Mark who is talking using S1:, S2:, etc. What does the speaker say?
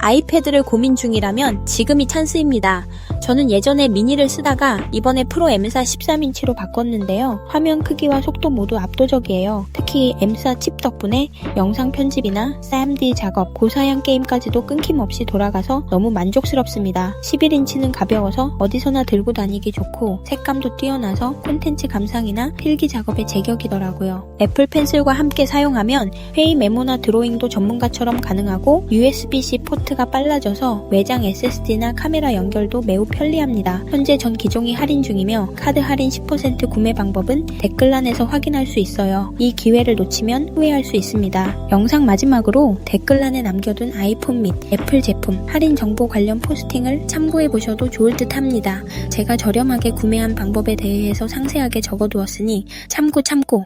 S1: 아이패드를 고민 중이라면 지금이 찬스입니다. 저는 예전에 미니를 쓰다가 이번에 프로 M사 13인치로 바꿨는데요. 화면 크기와 속도 모두 압도적이에요. 특히 M사 칩 덕분에 영상 편집이나 3D 작업, 고사양 게임까지도 끊김없이 돌아가서 너무 만족스럽습니다. 11인치는 가벼워서 어디서나 들고 다니기 좋고 색감도 뛰어나서 콘텐츠 감상이나 필기 작업에 제격이더라고요. 애플 펜슬과 함께 사용하면 회의 메모나 드로잉도 전문가처럼 가능하고 USB-C 포트 가 빨라져서 외장 SSD나 카메라 연결도 매우 편리합니다. 현재 전 기종이 할인 중이며 카드 할인 10% 구매 방법은 댓글란에서 확인할 수 있어요. 이 기회를 놓치면 후회할 수 있습니다. 영상 마지막으로 댓글란에 남겨둔 아이폰 및 애플 제품 할인 정보 관련 포스팅을 참고해 보셔도 좋을 듯 합니다. 제가 저렴하게 구매한 방법에 대해서 상세하게 적어두었으니 참고 참고